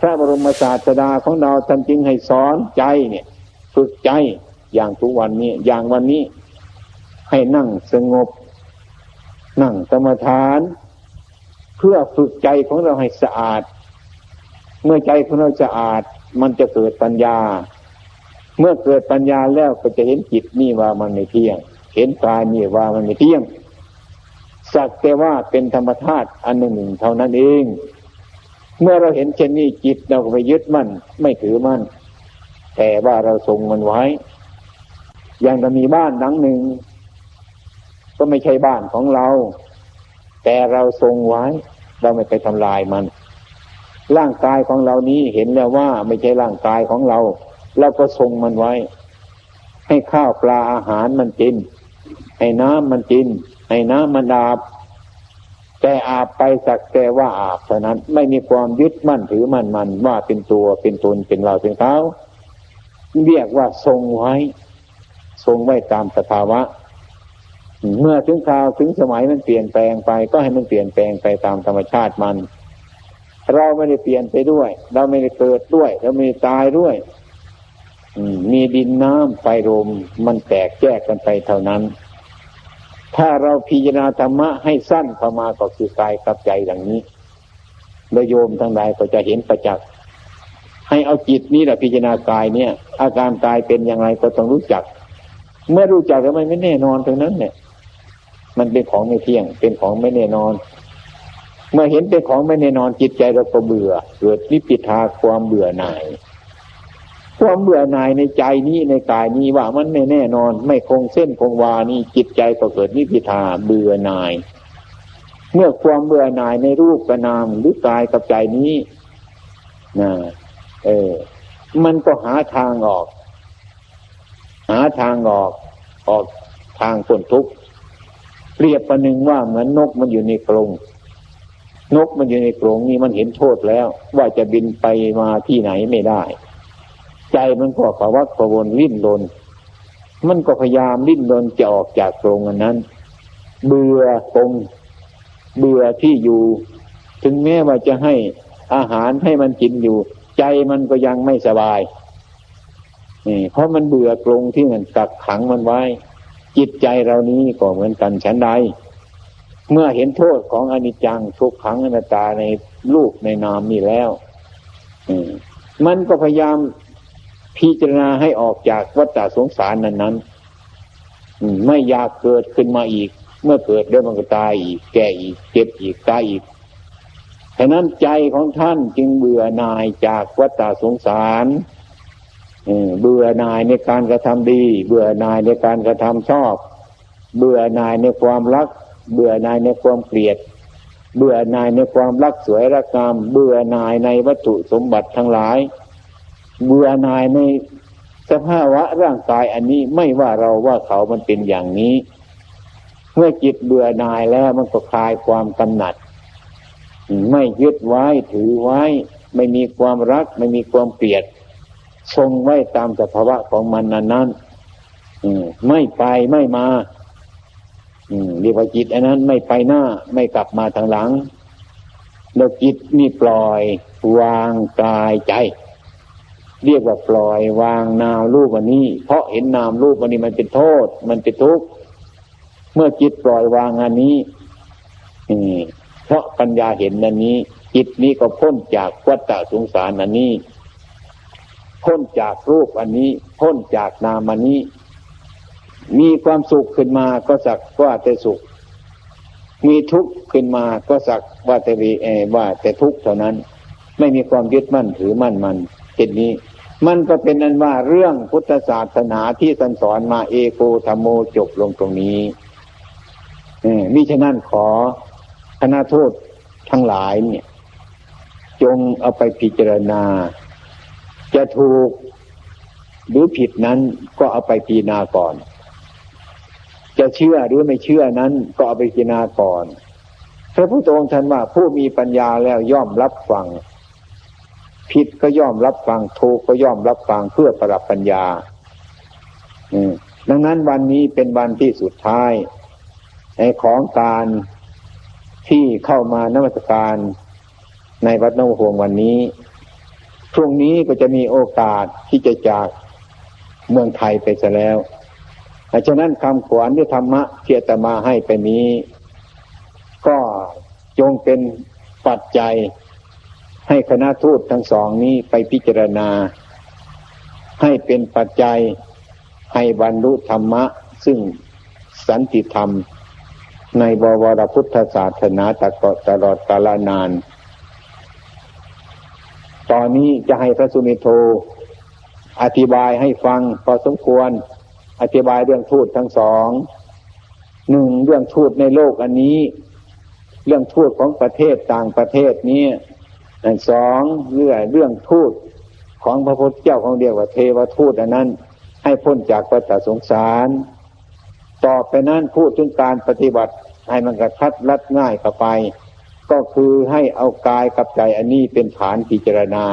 พระบรมศาสดาของเราท่านจึงให้สอนใจเนี่ย ฝึกใจอย่างทุกวันนี้ อย่างวันนี้ ให้นั่งสงบ นั่งสมาทาน เพื่อฝึกใจของเราให้สะอาด เมื่อใจของเราสะอาด มันจะเกิดปัญญา เมื่อเกิดปัญญาแล้วก็จะเห็นจิตนี่ว่ามันไม่เที่ยง เห็นกายนี่ว่ามันไม่เที่ยงสักแต่ว่าเป็นธรรมธาตุอันหนึ่งหนึ่งเท่านั้นเอง เมื่อเราเห็นเช่นนี้จิตเราก็ไปยึดมั่นไม่ถือมั่นแต่ว่าเราทรงมันไว้ อย่างเรามีบ้านหลังหนึ่ง ก็ไม่ใช่บ้านของเรา แต่เราทรงไว้ เราไม่ไปทำลายมัน ร่างกายของเรานี้เห็นแล้วว่าไม่ใช่ร่างกายของเรา เราก็ทรงมันไว้ ให้ข้าวปลาอาหารมันกิน ให้น้ำมันกิน ให้น้ำมันอาบ แต่อาบไปสักแต่ว่าอาบเท่านั้นไม่มีความยึดมั่นถือมั่นมันว่าเป็นตัวเป็นตนเป็นเราเป็นเขาเรียกว่าทรงไว้ ทรงไว้ตามสภาวะ เมื่อถึงคราวถึงสมัยมันเปลี่ยนแปลงไปก็ให้มันเปลี่ยนแปลงไปตามธรรมชาติมัน เราไม่ได้เปลี่ยนไปด้วย เราไม่ได้เกิดด้วย เราไม่ได้ตายด้วยมีดินน้ำไฟลมมันแตกแยกกันไปเท่านั้น ถ้าเราพิจารณาธรรมะให้สั้นเข้ามาก็คือกายกับใจอย่างนี้โดยโยมทั้งหลายก็จะเห็นประจักษ์ให้เอาจิตนี้แหละพิจารณากายเนี่ย อาการกายเป็นอย่างไรก็ต้องรู้จัก เมื่อรู้จักแล้วมันไม่แน่นอนตรงนั้น เนี่ย มันเป็นของไม่เที่ยง เป็นของไม่แน่นอน เมื่อเห็นเป็นของไม่แน่นอนจิตใจเราก็เบื่อ เกิดนิพิทาความเบื่อหน่าย ความเบื่อหน่ายในใจนี้ในกายนี้ว่ามันไม่แน่นอน ไม่คงเส้นคงวานี่จิตใจก็เกิดนิพิทาเบื่อหน่าย เมื่อความเบื่อหน่ายในรูปกระนามหรือกายกับใจนี้นะเออ มันก็หาทางออก หาทางออก ออกทางพ้นทุกข์เปรียบประหนึ่งว่าเหมือนนกมันอยู่ในกรงนกมันอยู่ในกรงนี่มันเห็นโทษแล้ว ว่าจะบินไปมาที่ไหนไม่ได้ ใจมันก็ภาวะประวนลิ้นลนมันก็พยายามลิ้นลนจะออกจากตรงอันนั้น เบื่อตรงเบื่อที่อยู่ ถึงแม้ว่าจะให้อาหารให้มันกินอยู่ ใจมันก็ยังไม่สบายนี่เพราะมันเบื่อกรงที่มันกักขังมันไว้ จิตใจเรานี้ก็เหมือนกันฉันใดเมื่อเห็นโทษของอนิจจังทุกขังอนัตตาในรูปในนามนี่แล้วมันก็พยายาม พิจารณาให้ออกจากวัฏสงสารนั้นนั้นไม่อยากเกิดขึ้นมาอีก เมื่อเกิดแล้วมันก็ตายอีก แก่อีก เจ็บอีกตายอีกฉะนั้นใจของท่านจึงเบื่อหน่ายจากวัฏสงสารเบื่อหน่ายในการกระทำดี เบื่อหน่ายในการกระทำชอบ เบื่อหน่ายในความรัก เบื่อหน่ายในความเกลียด เบื่อหน่ายในความรักสวยรักงาม เบื่อหน่ายในวัตถุสมบัติทั้งหลาย เบื่อหน่ายในสภาวะร่างกายอันนี้ไม่ว่าเราว่าเขามันเป็นอย่างนี้ เมื่อจิตเบื่อหน่ายแล้วมันก็คลายความกำหนัด ไม่ยึดไว้ถือไว้ ไม่มีความรัก ไม่มีความเกลียดทรงไว้ตามสภาวะของมันนั้นนั้นไม่ไปไม่มาเรียกว่าจิตอันนั้นไม่ไปหน้า ไม่กลับมาทางหลังแล้วจิตนี่ปล่อยวางกายใจ เรียกว่าปล่อยวางนามรูปวันนี้ เพราะเห็นนามรูปวันนี้มันเป็นโทษ มันเป็นทุกข์เมื่อจิตปล่อยวางอันนี้เพราะปัญญาเห็นอันนี้ จิตนี้ก็พ้นจากวัฏสงสารอันนี้ พ้นจากรูปอันนี้ พ้นจากนามอันนี้ มีความสุขขึ้นมาก็สักว่าแต่สุข มีทุกข์ขึ้นมาก็สักว่าแต่ว่าแต่ทุกข์เท่านั้น ไม่มีความยึดมั่นถือมั่นมันเช่นนี้ มันก็เป็นนั้นว่าเรื่องพุทธศาสนาที่ท่านสอนมาเอโกธรรมโมจบลงตรงนี้มิฉะนั้นขอคณะโทษทั้งหลายเนี่ย จงเอาไปพิจารณา จะถูกหรือผิดนั้นก็เอาไปพิจารณาก่อน จะเชื่อหรือไม่เชื่อนั้นก็เอาไปพิจารณาก่อนพระพุทธองค์ท่านว่าผู้มีปัญญาแล้วย่อมรับฟัง ผิดก็ย่อมรับฟังถูกก็ย่อมรับฟังเพื่อประดับปัญญาดังนั้นวันนี้เป็นวันที่สุดท้าย ในของการที่เข้ามานวัตการในวัดนวหวงวันนี้ พรุ่งนี้ก็จะมีโอกาสที่จะจากเมืองไทยไปซะแล้วฉะนั้นคำขวัญที่ธรรมะเที่อาตมาให้ไปนี้ ก็จงเป็นปัจจัย ให้คณะทูตทั้งสองนี้ไปพิจารณา ให้เป็นปัจจัยให้บรรลุธรรมะ ซึ่งสันติธรรม ในบวรพุทธศาสนาตะกอตลอดกาลนาน ตอนนี้จะให้พระสุเมโทอธิบายให้ฟังพอสมควร อธิบายเรื่องทูตทั้งสองหนึ่งเรื่องทูตในโลกอันนี้ เรื่องทูตของประเทศต่างประเทศนี้ สองเรื่องเรื่องทูตของพระพุทธเจ้าของเดียวว่าเทวทูตอันนั้น ให้พ้นจากวัฏสงสาร ต่อไปนั้นพูดถึงการปฏิบัติให้มันกระทัดรัดง่ายเข้าไป ก็คือให้เอากายกับใจอันนี้เป็นฐานพิจารณา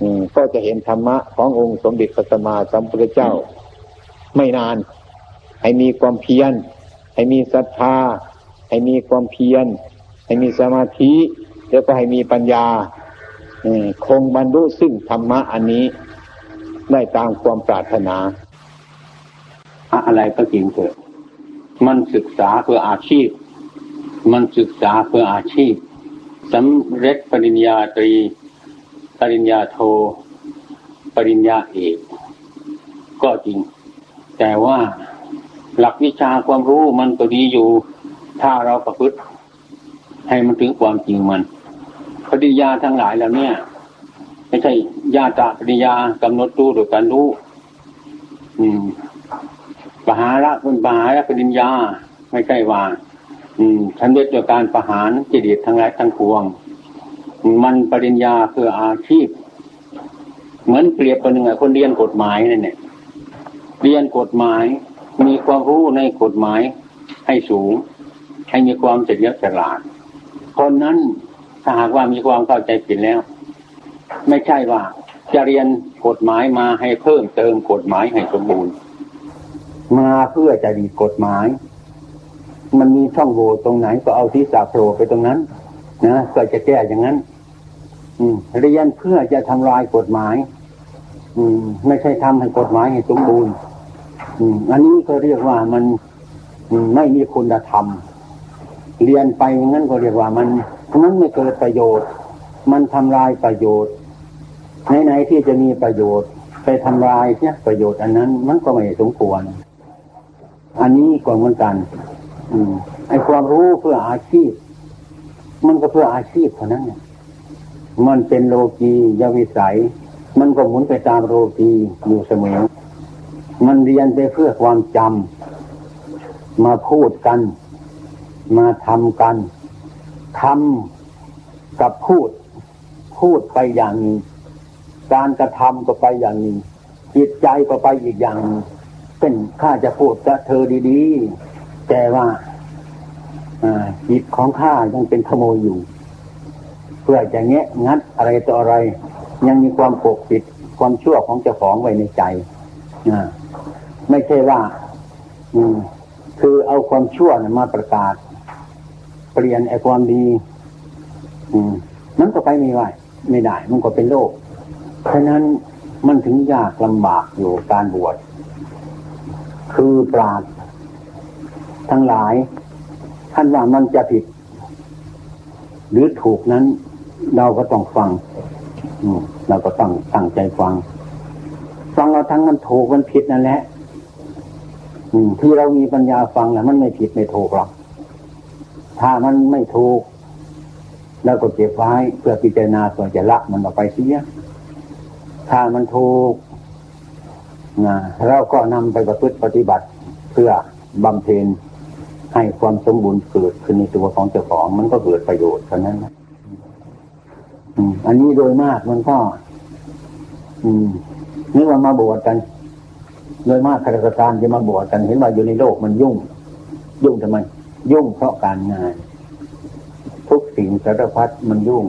อืมก็จะเห็นธรรมะขององค์สมเด็จพระสัมมาสัมพุทธเจ้า ไม่นาน ให้มีความเพียรให้มีศรัทธา ให้มีความเพียรให้มีสมาธิ แล้วก็ให้มีปัญญาคงบรรลุซึ่งธรรมะอันนี้ได้ตามความปรารถนา อะไรก็จริงเถอะมันศึกษาเพื่ออาชีพ มันศึกษาเพื่ออาชีพสำเร็จปริญญาตรี ปริญญาโท ปริญญาเอก ก็จริง แต่ว่าหลักวิชาความรู้มันก็ดีอยู่ ถ้าเราประพฤติให้มันถึงความจริงมัน ปริญญาทั้งหลายแล้วเนี่ย ไม่ใช่ญาตาปริญญากำหนดรู้โดยการรู้อืมปหาระเป็นปหาระปริญญา ไม่ใช่ว่า อืมฉันเรียกโดยการประหารกิเลสทั้งหลายทั้งปวง มันปริญญาเพื่ออาชีพ เหมือนเปรียบคนหนึ่งคนเรียนกฎหมายนั่นเนี่ยเรียนกฎหมาย มีความรู้ในกฎหมายให้สูง ให้มีความเฉลียวฉลาดคนนั้น ถ้าหากว่ามีความเข้าใจผิดแล้ว ไม่ใช่ว่าจะเรียนกฎหมายมาให้เพิ่มเติมกฎหมายให้สมบูรณ์ มาเพื่อจะดีกฎหมาย มันมีช่องโหว่ตรงไหนก็เอาที่สาโผล่ไปตรงนั้นนะก็จะแก้อย่างนั้น อืม เรียนเพื่อจะทำลายกฎหมาย อืม ไม่ใช่ทำให้กฎหมายให้สมบูรณ์ อืม อันนี้ก็เรียกว่ามันไม่มีคุณธรรม เรียนไปอย่างนั้นก็เรียกว่ามัน มันไม่เกิดประโยชน์ มันทำลายประโยชน์ไหนๆที่จะมีประโยชน์ ไปทำลายเนี่ยประโยชน์อันนั้น มันก็ไม่สมควร อันนี้ก็เหมือนกัน อืมไอความรู้เพื่ออาชีพ มันก็เพื่ออาชีพเท่านั้นเนี่ยมันเป็นโลกียวิสัย มันก็หมุนไปตามโลกีอยู่เสมอ มันเรียนไปเพื่อความจำมาพูดกัน มาทำกัน ทำกับพูด พูดไปอย่างนี้การกระทำก็ไปอย่างนี้จิตใจก็ไปอีกอย่าง เป็นข้าจะพูดกับเธอดีๆ แต่ว่าจิตของข้ายังเป็นขโมยอยู่ เพื่อจะแงะงัดอะไรต่ออะไร ยังมีความปกปิดความชั่วของเจ้าของไว้ในใจไม่ใช่ว่าคือเอาความชั่วมาประกาศ เปลี่ยนไอ้ความดี อืมมันก็ไปไม่ไหวไม่ได้ มันก็เป็นโลกฉะนั้นมันถึงยากลำบากอยู่การบวชคือปราดทั้งหลาย ท่านว่ามันจะผิด หรือถูกนั้น เราก็ต้องฟังอืเราก็ต้องตั้งใจฟัง ฟังเราทั้งมันถูกมันผิดนั่นแหละอืมที่เรามีปัญญาฟังนะมันไม่ผิดไม่ถูกหรอก ถ้ามันไม่ถูก แล้วก็เก็บไว้เพื่อพิจารณาส่วนจะละมันออกไปเสีย ถ้ามันถูกนะเราก็นำไปประพฤติปฏิบัติเพื่อบำเพ็ญให้ความสมบูรณ์เกิดขึ้นในตัวของเจ้าของมันก็เกิดประโยชน์เท่านั้นนะอันนี้โดยมากมันก็ อืมนี่ว่ามาบวชกัน โดยมากข้าราชการจะมาบวชกัน เห็นว่าอยู่ในโลกมันยุ่ง ยุ่งทำไม ยุ่งเพราะการงาน ทุกสิ่งสารพัดมันยุ่ง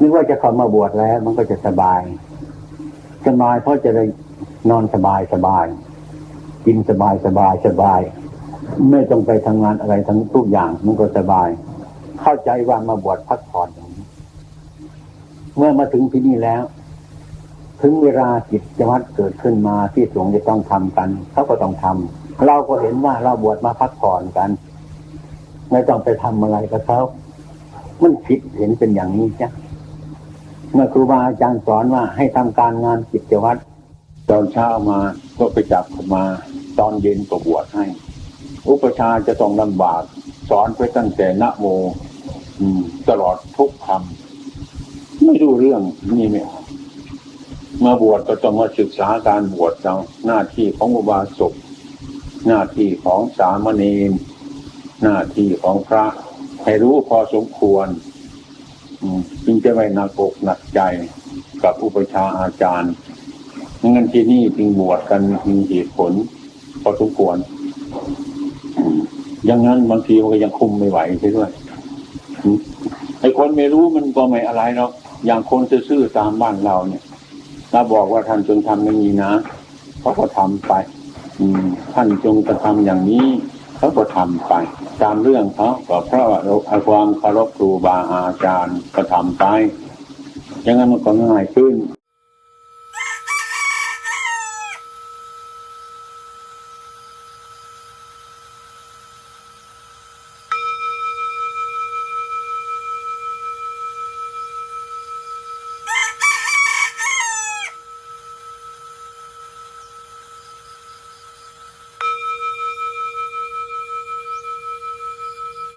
นึกว่าจะเข้ามาบวชแล้ว มันก็จะสบายสบายเพราะจะได้นอนสบายสบาย กินสบายสบายสบาย ไม่ต้องไปทำงานอะไรทั้งทุกอย่างมันก็สบาย เข้าใจว่ามาบวชพักผ่อนอย่างนี้ เมื่อมาถึงที่นี่แล้ว ถึงเวลากิจวัตรเกิดขึ้นมาที่สงฆ์จะต้องทำกันเขาก็ต้องทำ เราก็เห็นว่าเราบวชมาพักผ่อนกัน ไม่ต้องไปทำอะไรกับเขา มันผิดเห็นเป็นอย่างนี้จ้ะเมื่อครูบาอาจารย์สอนว่าให้ทำการงานกิจวัตรตอนเช้ามาก็ไปจับเขามา ตอนเย็นก็บวชให้ อุปชาจะต้องลำบาก สอนไปตั้งแต่นะโมตลอดทุกคำไม่รู้เรื่องนี่ไม่เอามาบวชก็ต้องมาศึกษาการบวชเราหน้าที่ของอุบาสก หน้าที่ของสามเณรหน้าที่ของพระ ให้รู้พอสมควรจึงจะไม่หนักอกหนักใจกับอุปชาอาจารย์งั้นที่นี่จึงบวชกันมีเหตุผล พอสมควรอย่างนั้นบางทีมันก็ยังคุมไม่ไหวใช่ด้วยไอ้คนไม่รู้มันก็ไม่อะไรหรอกอย่างคนซื่อๆตามบ้านเราเนี่ยถ้าบอกว่าท่านจงทำอย่างนี้นะเขาก็ทำไป ท่านจงกระทำอย่างนี้เขาก็ทำไป ตามเรื่องเขาก็เพราะว่าเอาความเคารพครูบาอาจารย์กระทำไปอย่างนั้นมันก็ง่ายขึ้น